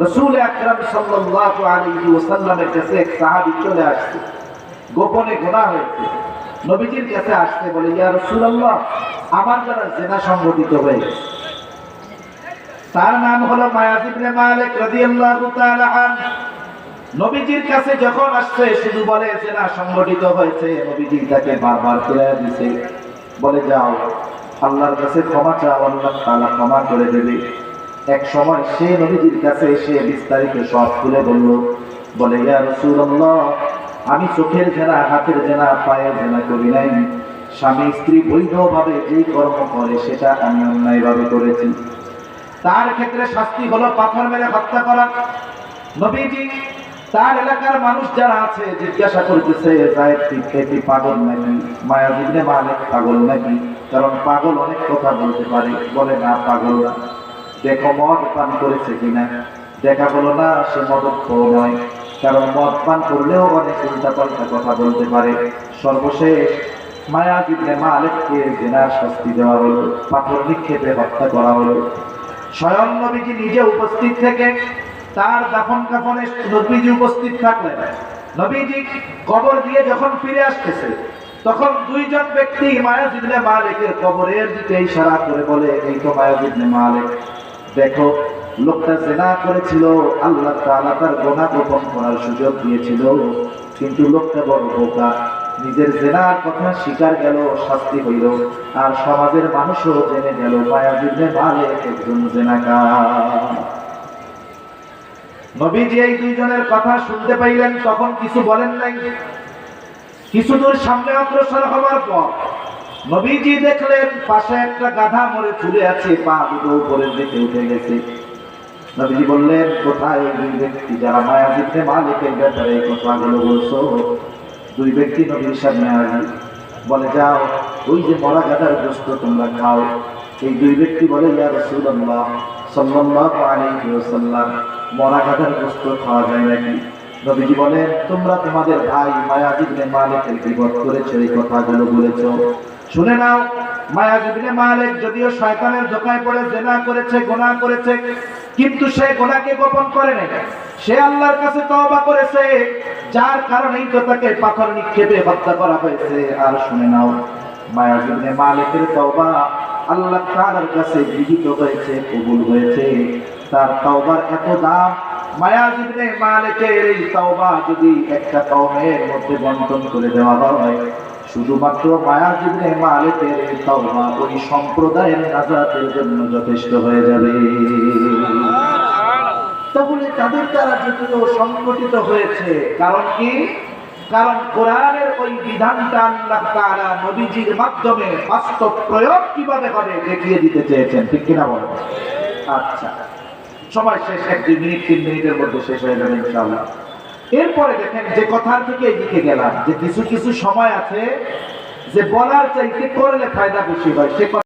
রসুল আকরাম সাল্লাল্লাহু আলাইহি ওয়াসাল্লামের কাছে এক সাহাবী চলে আসছে। গোপনে গোনা হয়েছে। নবীজির কাছে আসতে বলে, ইয়া রাসূলুল্লাহ, আমার দ্বারা জেনা সংঘটিত হয়ে গেছে তার নাম হলো মায়াজ ইবনে মালিক রাদিয়াল্লাহু তাআলা আন। নবীজির কাছে যখন আসছে, শুধু বলে, জেনা সংঘটিত হয়েছে। নবীজি তাকে বারবার ফিরিয়ে দিছে। বলে, যাও, আল্লাহর কাছে ক্ষমা চাও, আল্লাহ তাআলা ক্ষমা করে দেবে। এক সময় সে নবীজির কাছে এসে বিস্তারিত সব খুলে বলল, বলে, ইয়া রাসূলুল্লাহ, আমি চোখের জেনা, হাতের জেনা, পায়ের জেনা করি নাই। স্বামী স্ত্রী বৈধভাবে যেই কর্ম করে, সেটা আমি অন্যায়ভাবে করেছি। তার ক্ষেত্রে শাস্তি হলো পাথর মেরে হত্যা করা। নবীজি, তার এলাকার মানুষ যারা আছে, জিজ্ঞাসা করতেছে কি পাগল নাকি? মায়া দিবনে মালিক পাগল নাকি? কারণ পাগল অনেক কথা বলতে পারে। বলে, না, পাগল না। দেখো মদ পান করেছে কিনা? দেখা বলো না, সে মদক্ষ নয় কারণ মদ পান করলেও অনেক উল্টা পাল্টা কথা বলতে পারে। সর্বশেষ, মায়া দিবনে মালিককে জেনার শাস্তি দেওয়া হলো, পাথর নিক্ষেপে হত্যা করা হলো। স্বয়ং নবীজি নিজে উপস্থিত থেকে তার দাফন কাফনে নবীজি উপস্থিত থাকলেন। নবীজি কবর দিয়ে যখন ফিরে আসতেছে, তখন দুইজন ব্যক্তি মায়াজিবনে মালিকের কবরের দিকে ইশারা করে বলে, এই তো মায়াজিবনে মালিক দেখো, লোকটা জেনা করেছিল, আল্লাহ তাআলা তার গোনা গোপন করার সুযোগ দিয়েছিল। কিন্তু লোকটা বড় বোকা। নিজের জেনার কথা স্বীকার গেল, শাস্তি হইল। আর সমাজের মানুষও জেনে গেল মায়াজিবনে মালিক একজন জেনাকার। নবীজি এই দুইজনের কথা শুনতে পাইলেন, তখন কিছু বলেন নাই। কিছু দূর সামনে অগ্রসর হওয়ার পর নবীজি দেখলেন, পাশে একটা গাধা মরে ফুলে আছে, পা দুটো উপরের দিকে উঠে গেছে। নবীজি বললেন, কোথায় দুই ব্যক্তি যারা মায়াজিবনে মালিকের ব্যাপারে এই কথাগুলো বলছো? দুই ব্যক্তি নবীর সামনে আসি বলে, যাও, ওই যে মরা গাধার গোস্ত তোমরা খাও। এই দুই ব্যক্তি বলে, ইয়া রাসূলুল্লাহ সাল্লাল্লাহু আলাইহি ওয়াসাল্লাম, মরা গাধার গোস্ত খাওয়া যায় নাকি? নবীজি বলেন, তোমরা তোমাদের ভাই মায়াজিবনে মালিকের বিপদ করেছ, এই কথাগুলো বলেছ। শুনে নাও মায়াজিবনে মালিক যদিও শয়তানের ধোকায় পড়ে, জেনা করেছে, গোনা করেছে, কিন্তু সে গোনাকে গোপন করে নাই। সে আল্লাহর কাছে তওবা করেছে, যার কারণেই তো তাকে পাথর নিক্ষেপে হত্যা করা হয়েছে। আর শুনে নাও মায়াজিবনে মালিকের তওবা আল্লাহ তাআলার কাছে গৃহীত হয়েছে, কবুল হয়েছে। তার তওবার এত দাম তওবা যদি একটা মধ্যে বন্টন করে দেওয়া হয়, শুধুমাত্র ওই সম্প্রদায়ের জন্য যথেষ্ট হয়ে যাবে। তাদের সংগঠিত হয়েছে, কারণ কি? কারণ কোরআনের ওই বিধানটা নবীজির মাধ্যমে বাস্তব প্রয়োগ কীভাবে হবে দেখিয়ে দিতে চেয়েছেন, ঠিক কিনা বলো? আচ্ছা। সময় শেষ, এক দুই মিনিট, তিন মিনিটের মধ্যে শেষ হয়ে যাবে ইনশাআল্লাহ। এরপরে দেখেন যে কথার থেকে এদিকে গেলাম, যে কিছু কিছু সময় আছে যে বলার চাইতে করলে ফায়দা বেশি হয়, সে